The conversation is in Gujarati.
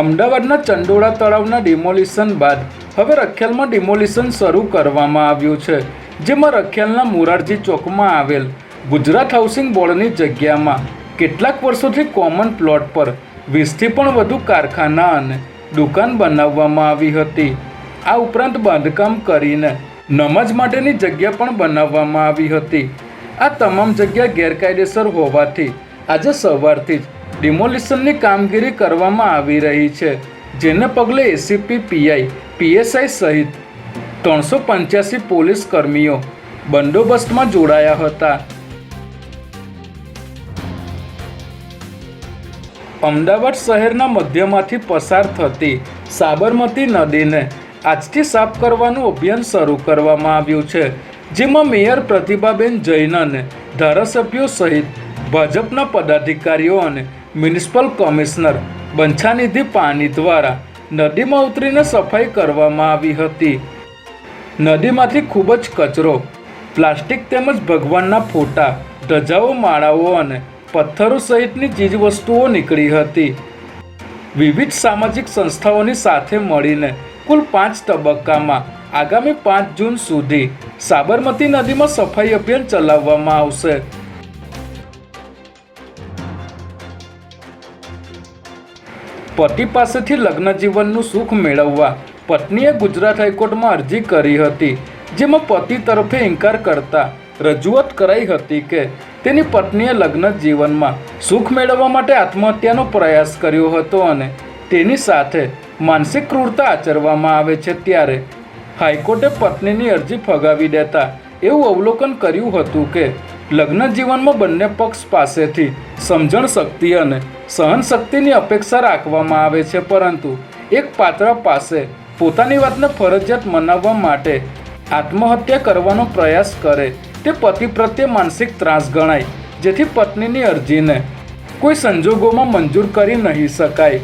અમદાવાદના ચંડોળા તળાવના ડિમોલિશન બાદ હવે રખિયાલમાં ડિમોલિશન શરૂ કરવામાં આવ્યું છે, જેમાં રખિયાલના મોરારજી ચોકમાં આવેલ ગુજરાત હાઉસિંગ બોર્ડની જગ્યામાં કેટલાક વર્ષોથી કોમન પ્લોટ પર વીસથી પણ વધુ કારખાના અને દુકાન બનાવવામાં આવી હતી. આ ઉપરાંત બાંધકામ કરીને નમાજ માટેની જગ્યા પણ બનાવવામાં આવી હતી. આ તમામ જગ્યા ગેરકાયદેસર હોવાથી આજે સવારથી જ ડિમોલિશનની કામગીરી કરવામાં આવી રહી છે, જેને પગલે એસીપી પીઆઈ પીએસઆઈ સહિત ત્રણસો પંચ્યાસી પોલીસ કર્મીઓ બંદોબસ્તમાં જોડાયા હતા. અમદાવાદ શહેરના મધ્યમાંથી પસાર થતી સાબરમતી નદીને આજથી સાફ કરવાનું અભિયાન શરૂ કરવામાં આવ્યું છે, જેમાં મેયર પ્રતિભાબેન જૈન અને ધારાસભ્યો સહિત ભાજપના પદાધિકારીઓ અને મ્યુનિસિપલ કમિશનર બંછાનિધિ પાણી દ્વારા નદીમાં ઉતરીને સફાઈ કરવામાં આવી હતી. નદીમાંથી ખૂબ જ કચરો, પ્લાસ્ટિક તેમજ ભગવાનના ફોટા, ધજાઓ, માળાઓ અને પથ્થરો સહિતની ચીજવસ્તુઓ નીકળી હતી. વિવિધ સામાજિક સંસ્થાઓની સાથે મળીને કુલ પાંચ તબક્કામાં આગામી પાંચ જૂન સુધી સાબરમતી નદીમાં સફાઈ અભિયાન ચલાવવામાં આવશે. પતિ પાસેથી લગ્ન જીવનનું સુખ મેળવવા પત્નીએ ગુજરાત હાઈકોર્ટમાં અરજી કરી હતી, જેમાં પતિ તરફે ઇન્કાર કરતા રજૂઆત કરાઈ હતી કે તેની પત્નીએ લગ્ન જીવનમાં સુખ મેળવવા માટે આત્મહત્યાનો પ્રયાસ કર્યો હતો અને તેની સાથે માનસિક ક્રૂરતા આચરવામાં આવે છે ત્યારે હાઈકોર્ટે પત્નીની અરજી ફગાવી દેતા એવું અવલોકન કર્યું હતું કે લગ્ન જીવનમાં બંને પક્ષ પાસેથી સમજણ શક્તિ અને સહન શક્તિની અપેક્ષા રાખવામાં આવે છે, પરંતુ એક પાત્ર પાસે પોતાની વાતને ફરજિયાત મનાવવા માટે આત્મહત્યા કરવાનો પ્રયાસ કરે, તે પતિ પ્રત્યે માનસિક ત્રાસ ગણાય, જેથી પત્નીની અરજીને કોઈ સંજોગોમાં મંજૂર કરી નહીં શકાય.